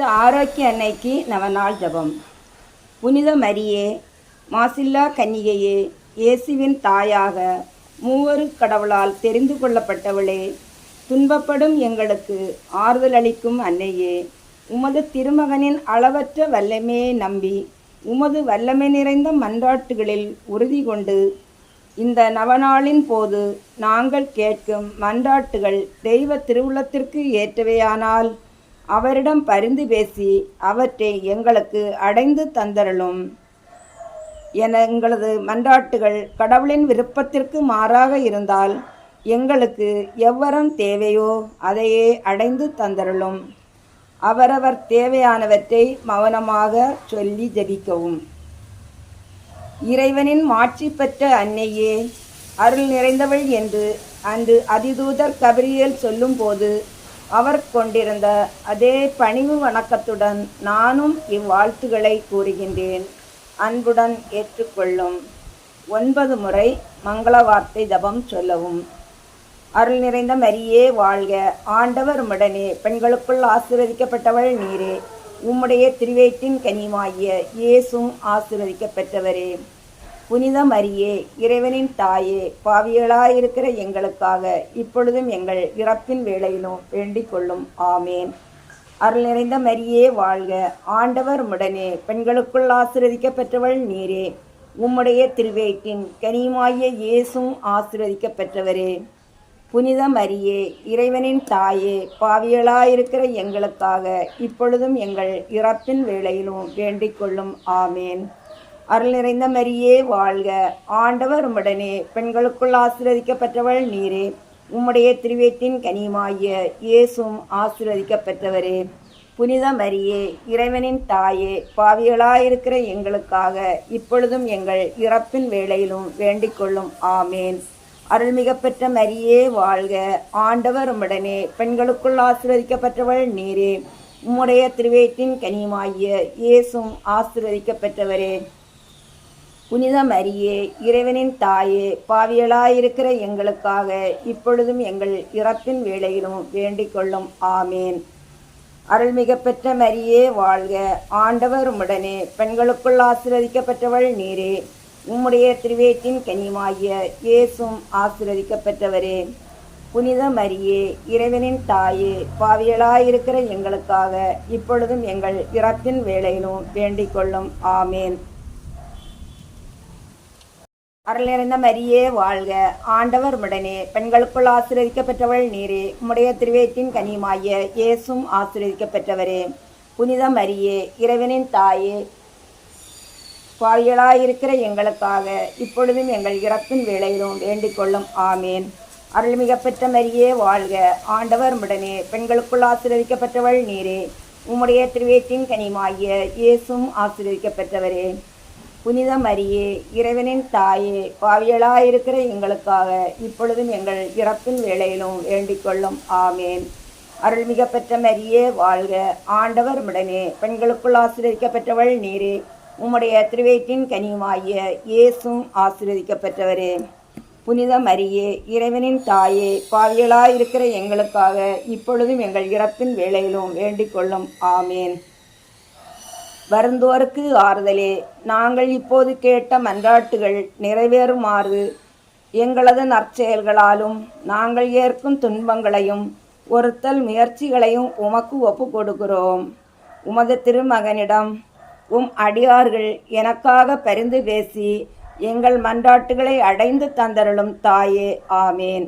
ஆரோக்கிய அன்னைக்கு நவநாள் ஜபம். புனித மரியே மாசில்லா கன்னிகையே இயேசுவின் தாயாக மூவரு கடவுளால் தெரிந்து கொள்ளப்பட்டவளே துன்பப்படும் எங்களுக்கு ஆறுதல் அளிக்கும் அன்னையே உமது திருமகனின் அளவற்ற வல்லமையை நம்பி உமது வல்லமை நிறைந்த மன்றாட்டுகளில் உறுதி கொண்டு இந்த நவநாளின் போது நாங்கள் கேட்கும் மன்றாட்டுகள் தெய்வ திருவுள்ளத்திற்கு ஏற்றவையானால் அவரிடம் பரிந்து பேசி அவற்றை எங்களுக்கு அடைந்து தந்தரலும் என எங்களது மன்றாட்டுகள் கடவுளின் விருப்பத்திற்கு மாறாக இருந்தால் எங்களுக்கு எவ்வரம் தேவையோ அதையே அடைந்து தந்தரலும் அவரவர் தேவையானவற்றை மௌனமாக சொல்லி ஜெபிக்கவும். இறைவனின் மாட்சி பெற்ற அன்னையே அருள் நிறைந்தவள் என்று அன்று அதிதூதர் கபிரியல் சொல்லும்போது அவர் கொண்டிருந்த அதே பணிவு வணக்கத்துடன் நானும் இவ்வாழ்த்துக்களை கூறுகின்றேன். அன்புடன் ஏற்றுக்கொள்ளும். ஒன்பது முறை மங்கள வார்த்தை ஜபம் சொல்லவும். அருள் நிறைந்த மரியே வாழ்க. ஆண்டவர் உடனே பெண்களுக்குள் ஆசீர்வதிக்கப்பட்டவள் நீரே. உம்முடைய திருவேற்றின் கனிமாகிய இயேசும் ஆசீர்வதிக்கப்பெற்றவரே. புனித மரியே இறைவனின் தாயே பாவிகளாயிருக்கிற எங்களுக்காக இப்பொழுதும் எங்கள் இறப்பின் வேளையிலும் வேண்டிக் கொள்ளும். ஆமேன். அருள் நிறைந்த மரியே வாழ்க. ஆண்டவர் உடனே பெண்களுக்குள் ஆசிரதிக்கப்பெற்றவள் நீரே. உம்முடைய திருவேட்டின் கனிமாகிய இயேசும் ஆசிரதிக்கப்பெற்றவரே புனித மரியே இறைவனின் தாயே பாவியலாயிருக்கிற எங்களுக்காக இப்பொழுதும் எங்கள் இறப்பின் வேளையிலும் வேண்டிக் கொள்ளும். ஆமேன். அருள் நிறைந்த மரியே வாழ்க. ஆண்டவர் உம்முடனே பெண்களுக்குள் ஆசீர்வதிக்கப்பட்டவள் நீரே. உம்முடைய திருவேற்றின் கனிமாய இயேசும் ஆசீர்வதிக்கப்பெற்றவரே. புனித மரியே இறைவனின் தாயே பாவிகளாயிருக்கிற எங்களுக்காக இப்பொழுதும் எங்கள் இறப்பின் வேளையிலும் வேண்டிக் கொள்ளும் ஆமேன். அருள்மிக பெற்ற மரியே வாழ்க. ஆண்டவர் உம்முடனே பெண்களுக்குள் ஆசீர்வதிக்கப்பட்டவள் நீரே. உம்முடைய திருவேற்றின் கனியுமாகிய இயேசும் ஆசீர்வதிக்கப்பெற்றவரே. புனித மரியே இறைவனின் தாயே பாவியலாயிருக்கிற எங்களுக்காக இப்பொழுதும் எங்கள் இறப்பின் வேளையிலும் வேண்டிக் கொள்ளும் ஆமேன். அருள்மிக பெற்ற மரியே வாழ்க. ஆண்டவர் உடனே பெண்களுக்குள் ஆசீர்வதிக்கப்பட்டவள் நீரே. உம்முடைய திருவேற்றின் கனியுமாகிய இயேசும் ஆசீர்வதிக்கப்பெற்றவரே. புனித மரியே இறைவனின் தாயே பாவியலாயிருக்கிற எங்களுக்காக இப்பொழுதும் எங்கள் இறப்பின் வேளையிலும் வேண்டிக் கொள்ளும் ஆமேன். அருள் நிறைந்த மரியே வாழ்க. ஆண்டவர் உடனே பெண்களுக்குள் ஆசீர்வதிக்கப்பெற்றவள் நீரே. உம்முடைய திருவேற்றின் கனியுமாகிய இயேசும் ஆசீர்வதிக்கப்பெற்றவரே. புனித மரியே இறைவனின் தாயே பாவியலாயிருக்கிற எங்களுக்காக இப்பொழுதும் எங்கள் இறப்பின் வேளையிலும் வேண்டிக் கொள்ளும் ஆமேன். அருள்மிக பெற்ற மரியே வாழ்க. ஆண்டவர் உடனே பெண்களுக்குள் ஆசீர்வதிக்கப்பட்டவள் நீரே. உம்முடைய திருவேற்றின் கனியுமாகிய இயேசும் ஆசீர்வதிக்கப்பெற்றவரே. புனித மரியே இறைவனின் தாயே பாவியலாயிருக்கிற எங்களுக்காக இப்பொழுதும் எங்கள் இறப்பின் வேளையிலும் வேண்டிக் கொள்ளும். ஆமேன். அருள்மிக பெற்ற மரியே வாழ்க. ஆண்டவர் உடனே பெண்களுக்குள் ஆசீர்வதிக்கப்பட்டவள் நீரே. உம்முடைய திருவேற்றின் கனியுமாகிய இயேசும் ஆசீர்வதிக்கப்பெற்றவரே. புனித மரியே இறைவனின் தாயே பாவியலாயிருக்கிற எங்களுக்காக இப்பொழுதும் எங்கள் இறப்பின் வேளையிலும் வேண்டிக் கொள்ளும். ஆமேன். வருந்தோருக்கு ஆறுதலே. நாங்கள் இப்போது கேட்ட மன்றாட்டுகள் நிறைவேறுமாறு எங்களது நற்செயல்களாலும் நாங்கள் ஏற்கும் துன்பங்களையும் ஒருத்தல் முயற்சிகளையும் உமக்கு ஒப்பு கொடுக்கிறோம். உமது திருமகனிடம் உம் அடியார்கள் எனக்காக பரிந்து பேசி எங்கள் மன்றாட்டுகளை அடைந்து தந்தருளும் தாயே ஆமேன்.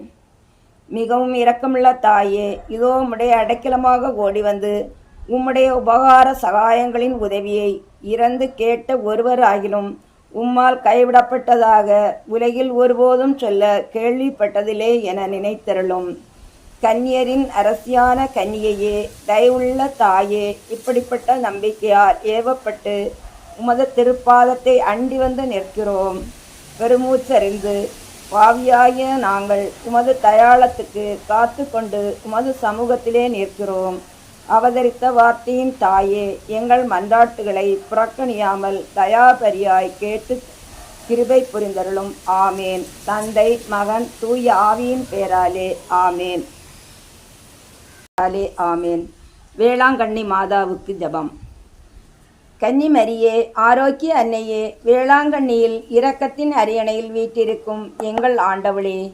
மிகவும் இரக்கமுள்ள தாயே இதோ முடைய அடைக்கலமாக ஓடி வந்து உம்முடைய உபகார சகாயங்களின் உதவியை இறந்து கேட்ட ஒருவர் ஆகிலும் உம்மால் கைவிடப்பட்டதாக உலகில் ஒருபோதும் சொல்ல கேள்விப்பட்டதிலே என நினைத்தருளும். கன்னியரின் அரசியான கன்னியையே தயவுள்ள தாயே இப்படிப்பட்ட நம்பிக்கையால் ஏவப்பட்டு உமது திருப்பாதத்தை அண்டி வந்து நிற்கிறோம். பெருமூச்சறிந்து பாவியாகிய நாங்கள் உமது தயாளத்துக்கு காத்து கொண்டு உமது சமூகத்திலே நிற்கிறோம். அவதரித்த வார்த்தையின் தாயே எங்கள் மன்றாட்டுகளை புறக்கணியாமல் தயாபரியாய் கேட்டு கிருபை புரிந்தருளும். ஆமேன். தந்தை மகன் தூய ஆவியின் பேராலே ஆமேன். ஆமேன். வேளாங்கண்ணி மாதாவுக்கு ஜெபம். கன்னிமரியே ஆரோக்கிய அன்னையே வேளாங்கண்ணியில் இரக்கத்தின் அரியணையில் வீற்றிருக்கும் எங்கள் ஆண்டவளே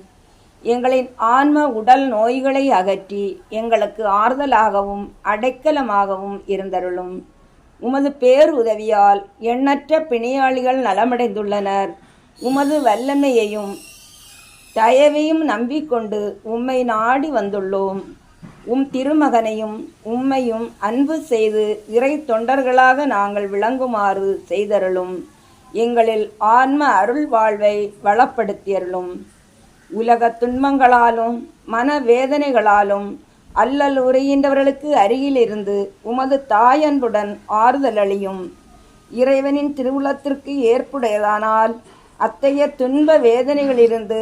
எங்களின் ஆன்ம உடல் நோய்களை அகற்றி எங்களுக்கு ஆறுதலாகவும் அடைக்கலமாகவும் இருந்தருளும். உமது பேருதவியால் எண்ணற்ற பிணியாளிகள் நலமடைந்துள்ளனர். உமது வல்லமையையும் தயவையும் நம்பிக்கொண்டு உம்மை நாடி வந்துள்ளோம். உம் திருமகனையும் உம்மையும் அன்பு செய்து இறை தொண்டர்களாக நாங்கள் விளங்குமாறு செய்தருளும். எங்களில் ஆன்ம அருள் வாழ்வை வளப்படுத்தியருளும். உலக துன்பங்களாலும் மன வேதனைகளாலும் அல்லல் உறையின்றவர்களுக்கு அருகிலிருந்து உமது தாயன்புடன் ஆறுதல் அளியும். இறைவனின் திருவுளத்திற்கு ஏற்புடையதானால் அத்தகைய துன்ப வேதனைகளிலிருந்து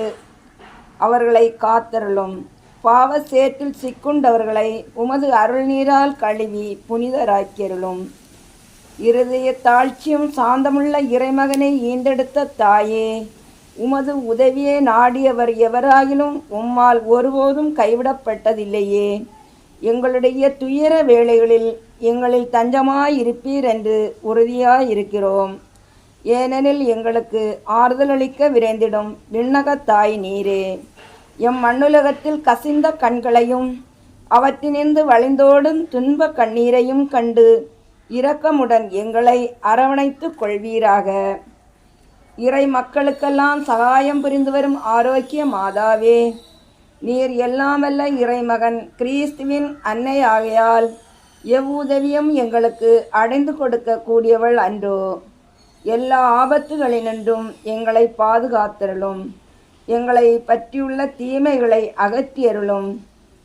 அவர்களை காத்தருளும். பாவ சேற்றில் சிக்குண்டவர்களை உமது அருள்நீரால் கழுவி புனிதராக்கியருளும். இருதய தாழ்ச்சியும் சாந்தமுள்ள இறைமகனை ஈண்டெடுத்த தாயே உமது உதவியை நாடியவர் எவராயினும் உம்மால் ஒருபோதும் கைவிடப்பட்டதில்லையே. எங்களுடைய துயர வேளைகளில் எங்களில் தஞ்சமாயிருப்பீர் என்று உறுதியாயிருக்கிறோம். ஏனெனில் எங்களுக்கு ஆறுதலளிக்க விரைந்திடும் விண்ணகத் தாய் நீரே. எம் மண்ணுலகத்தில் கசிந்த கண்களையும் அவற்றினின்று வழிந்தோடும் துன்ப கண்ணீரையும் கண்டு இரக்கமுடன் எங்களை அரவணைத்துக் கொள்வீராக. இறை மக்களுக்கெல்லாம் சகாயம் புரிந்து வரும் ஆரோக்கிய மாதாவே. நீர் எல்லாமல்ல இறைமகன் கிறிஸ்துவின் அன்னை ஆகையால் எவ்வுதவியும் எங்களுக்கு அடைந்து கொடுக்க கூடியவள் அன்றோ. எல்லா ஆபத்துகளினின்றும் எங்களை பாதுகாத்தருளும். எங்களை பற்றியுள்ள தீமைகளை அகற்றியருளும்.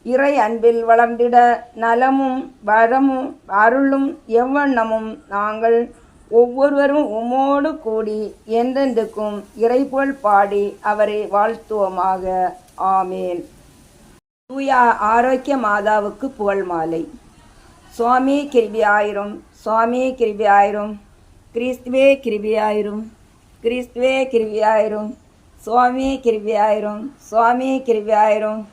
இறை அன்பில் வளர்ந்திட நலமும் வரமும் அருளும் எவ்வண்ணமும் நாங்கள் ஒவ்வொருவரும் உம்மோடு கூடி எந்தெந்துக்கும் இறைபோல் பாடி அவரை வாழ்த்துவோமாக. ஆமேன். தூய ஆரோக்கிய மாதாவுக்கு புகழ் மாலை. சுவாமி கிருபியாயிரும். சுவாமி கிருபியாயிரும். கிறிஸ்துவே கிருபியாயிரும். கிறிஸ்துவே கிருபியாயிரும். சுவாமி கிருபியாயிரும். சுவாமி கிருபியாயிரும்.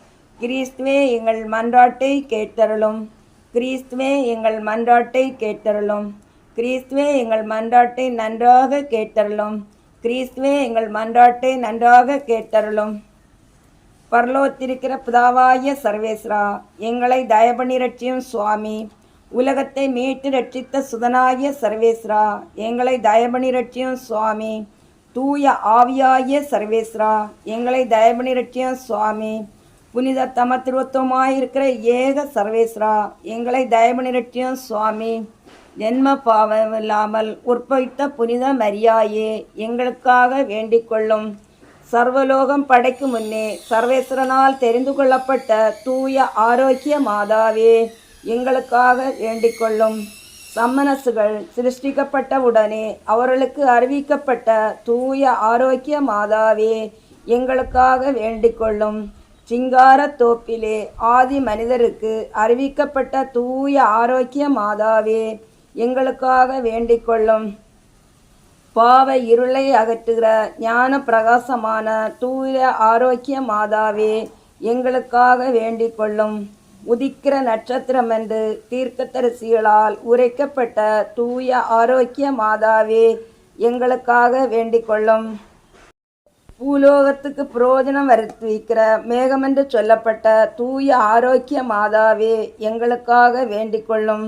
கிறிஸ்துவே எங்கள் மன்றாட்டை கேட்டருளும். கிறிஸ்துவே எங்கள் மன்றாட்டை கேட்டருளும். கிறிஸ்துவே எங்கள் மன்றாட்டை நன்றாக கேட்டருளும். கிறிஸ்துவே எங்கள் மன்றாட்டை நன்றாக கேட்டருளும். பரலோத்திருக்கிற பிதாவாய சர்வேஸ்ரா எங்களை தயபணி ரட்சியும் சுவாமி. உலகத்தை மீட்டு ரட்சித்த சுதனாகிய சர்வேஸ்ரா எங்களை தயபணி ரட்சியும் சுவாமி. தூய ஆவியாய சர்வேஸ்ரா எங்களை தயபணி ரட்சியும் சுவாமி. புனித தம திருவத்துவமாயிருக்கிற ஏக சர்வேஸ்ரா எங்களை தயபணி ரட்சியும் சுவாமி. ஜென்ம பாவம் இல்லாமல் உற்பவித்த புனித மரியாயே எங்களுக்காக வேண்டிக் கொள்ளும் சர்வலோகம் படைக்கும் முன்னே சர்வேஸ்வரனால் தெரிந்து கொள்ளப்பட்ட தூய ஆரோக்கிய மாதாவே எங்களுக்காக வேண்டிக் கொள்ளும் சம்மனசுகள் சிருஷ்டிக்கப்பட்டவுடனே அவர்களுக்கு அறிவிக்கப்பட்ட தூய ஆரோக்கிய மாதாவே எங்களுக்காக வேண்டிக் கொள்ளும் சிங்காரத்தோப்பிலே ஆதி மனிதருக்கு அறிவிக்கப்பட்ட தூய ஆரோக்கிய மாதாவே எங்களுக்காக வேண்டிக் கொள்ளும் பாவ இருளை அகற்றுகிற ஞான பிரகாசமான தூய ஆரோக்கிய மாதாவே எங்களுக்காக வேண்டிக் கொள்ளும் உதிக்கிற நட்சத்திரம் என்று தீர்க்கதரிசிகளால் உரைக்கப்பட்ட தூய ஆரோக்கிய மாதாவே எங்களுக்காக வேண்டிக் கொள்ளும் பூலோகத்துக்கு புரோஜனம் வருத்திக்கிற மேகமென்று சொல்லப்பட்ட தூய ஆரோக்கிய மாதாவே எங்களுக்காக வேண்டிக் கொள்ளும்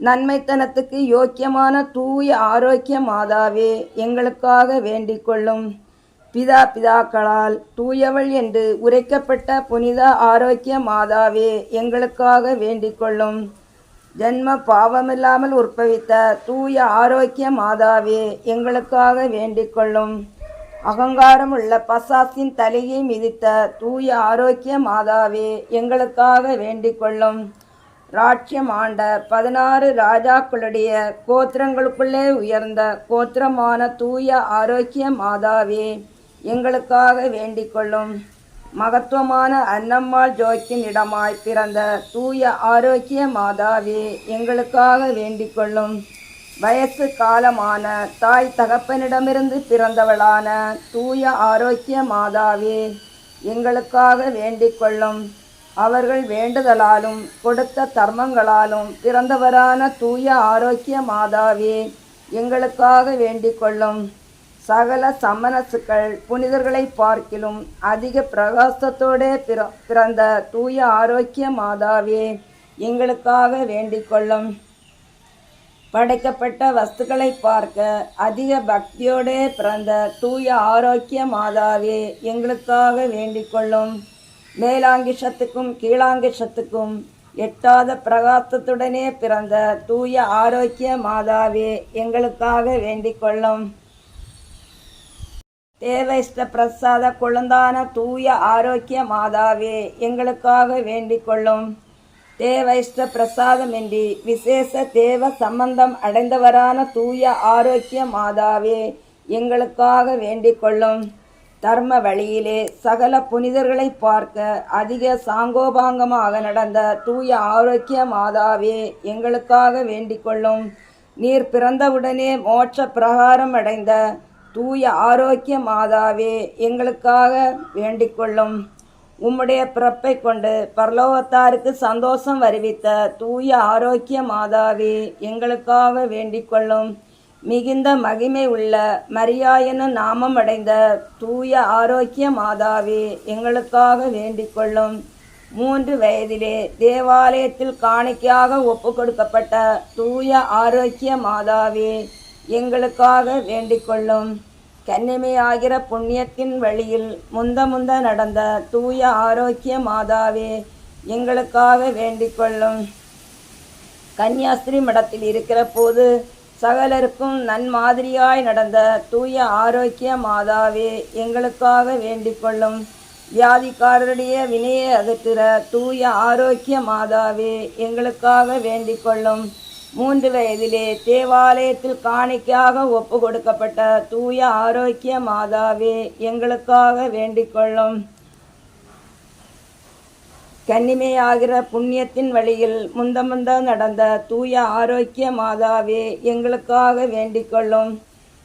நன்மைத்தனத்துக்கு யோக்கியமான தூய ஆரோக்கிய மாதாவே எங்களுக்காக வேண்டிக் கொள்ளும் பிதா பிதாக்களால் தூயவள் என்று உரைக்கப்பட்ட புனித ஆரோக்கிய மாதாவே எங்களுக்காக வேண்டிக் கொள்ளும் ஜென்ம பாவமில்லாமல் உற்பவித்த தூய ஆரோக்கிய மாதாவே எங்களுக்காக வேண்டிக் கொள்ளும் அகங்காரம் உள்ள பசாசின் தலையை மிதித்த தூய ஆரோக்கிய மாதாவே எங்களுக்காக வேண்டிக் கொள்ளும் ராட்சியம் ஆண்ட பதினாறு ராஜாக்களுடைய கோத்திரங்களுக்குள்ளே உயர்ந்த கோத்திரமான தூய ஆரோக்கிய மாதாவே எங்களுக்காக வேண்டிக் கொள்ளும் மகத்துவமான அன்னம்மாள் ஜோக்கின் இடமாய் பிறந்த தூய ஆரோக்கிய மாதாவே எங்களுக்காக வேண்டிக் கொள்ளும் வயசு காலமான தாய் தகப்பனிடமிருந்து பிறந்தவளான தூய ஆரோக்கிய மாதாவே எங்களுக்காக வேண்டிக் கொள்ளும் அவர்கள் வேண்டுதலாலும் கொடுத்த தர்மங்களாலும் பிறந்தவரான தூய ஆரோக்கிய மாதாவே எங்களுக்காக வேண்டிக் கொள்ளும் சகல சமணசுக்கள் புனிதர்களை பார்க்கிலும் அதிக பிரகாசத்தோடே பிற பிறந்த தூய ஆரோக்கிய மாதாவே எங்களுக்காக வேண்டிக் கொள்ளும். படைக்கப்பட்ட வஸ்துக்களை பார்க்க அதிக பக்தியோடே பிறந்த தூய ஆரோக்கிய மாதாவே எங்களுக்காக வேண்டிக் கொள்ளும். மேலாங்கிஷத்துக்கும் கீழாங்கிஷத்துக்கும் எட்டாத பிரகாசத்துடனே பிறந்த தூய ஆரோக்கிய மாதாவே எங்களுக்காக வேண்டிக் கொள்ளும். தேவைஷ்ட பிரசாத குழந்தான தூய ஆரோக்கிய மாதாவே எங்களுக்காக வேண்டிக் கொள்ளும். தேவைஷ்ட பிரசாதமின்றி விசேஷ தேவ சம்பந்தம் அடைந்தவரான தூய ஆரோக்கிய மாதாவே எங்களுக்காக வேண்டிக் கொள்ளும். தர்ம வழியிலே சகல புனிதர்களை பார்க்க அதிக சாங்கோபாங்கமாக நடந்த தூய ஆரோக்கிய மாதாவே எங்களுக்காக வேண்டிக்கொள்ளும். நீர் பிறந்தவுடனே மோட்ச பிரகாரம் அடைந்த தூய ஆரோக்கிய மாதாவே எங்களுக்காக வேண்டிக்கொள்ளும். உம்முடைய பிறப்பை கொண்டு பரலோகத்தாருக்கு சந்தோஷம் வருவித்த தூய ஆரோக்கிய மாதாவே எங்களுக்காக வேண்டிக்கொள்ளும். கொள்ளும் மிகுந்த மகிமை உள்ள மரியா நாமம் அடைந்த தூய ஆரோக்கிய மாதாவே எங்களுக்காக வேண்டிக் கொள்ளும். மூன்று வயதிலே தேவாலயத்தில் காணிக்கையாக ஒப்பு கொடுக்கப்பட்ட தூய ஆரோக்கிய மாதாவே எங்களுக்காக வேண்டிக் கொள்ளும். கன்னிமையாகிற புண்ணியத்தின் வழியில் முந்த முந்த நடந்த தூய ஆரோக்கிய மாதாவே எங்களுக்காக வேண்டிக் கொள்ளும். கன்னியாஸ்திரி மடத்தில் இருக்கிற போது சகலருக்கும் நன்மாதிரியாய் நடந்த தூய ஆரோக்கிய மாதாவே எங்களுக்காக வேண்டிக் கொள்ளும். வியாதிக்காரருடைய வினையை அகற்றுற தூய ஆரோக்கிய மாதாவே எங்களுக்காக வேண்டிக் கொள்ளும். மூன்று வயதிலே தேவாலயத்தில் காணிக்கையாக ஒப்பு கொடுக்கப்பட்ட தூய ஆரோக்கிய மாதாவே எங்களுக்காக வேண்டிக் கொள்ளும். கன்னிமையாகிற புண்ணியத்தின் வழியில் முந்த முந்த நடந்த தூய ஆரோக்கிய மாதாவே எங்களுக்காக வேண்டிக் கொள்ளும்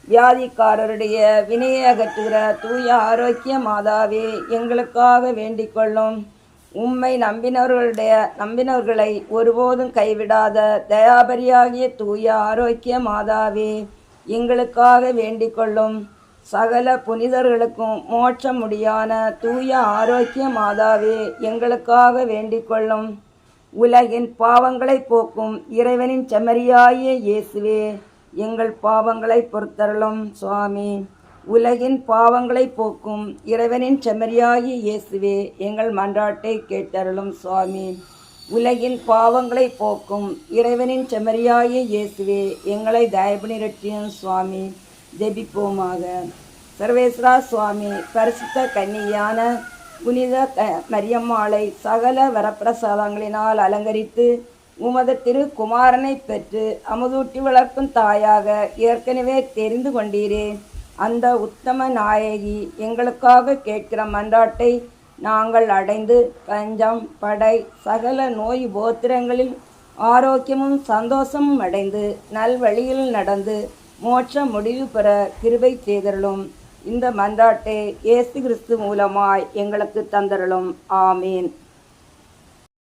வியாதிக்காரருடைய வினையை அகற்றுகிற தூய ஆரோக்கிய மாதாவே எங்களுக்காக வேண்டிக் கொள்ளும் உம்மை நம்பினவர்களுடைய நம்பினவர்களை ஒருபோதும் கைவிடாத தயாபரியாகிய தூய ஆரோக்கிய மாதாவே எங்களுக்காக வேண்டிக் கொள்ளும் சகல புனிதர்களுக்கும் மோட்ச முடியான தூய ஆரோக்கிய மாதாவே எங்களுக்காக வேண்டிக் கொள்ளும். உலகின் பாவங்களை போக்கும் இறைவனின் செமரியாய இயேசுவே எங்கள் பாவங்களை பொறுத்தருளும் சுவாமி. உலகின் பாவங்களை போக்கும் இறைவனின் செமரியாகி இயேசுவே எங்கள் மன்றாட்டை கேட்டருளும் சுவாமி. உலகின் பாவங்களை போக்கும் இறைவனின் செமரியாகி இயேசுவே எங்களை தயபனிரட்டியும் சுவாமி. ஜெபிப்போமாக. சர்வேஸ்வரா சுவாமி பரிசுத்த கன்னியான புனித க மரியம்மாளை சகல வரப்பிரசாதங்களினால் அலங்கரித்து உமது திரு குமாரனை பெற்று அமுதூட்டி வளர்க்கும் தாயாக ஏற்கனவே தெரிந்து கொண்டீரே. அந்த உத்தம நாயகி எங்களுக்காக கேட்கிற மன்றாட்டை நாங்கள் அடைந்து பஞ்சம் படை சகல நோய் போத்திரங்களில் ஆரோக்கியமும் சந்தோஷமும் அடைந்து நல்வழியில் நடந்து மோட்ச முடிவு பெற கிருபை செய்தருளும். இந்த மன்றாட்டை இயேசு கிறிஸ்து மூலமாய் எங்களுக்கு தந்தருளும். ஆமீன்.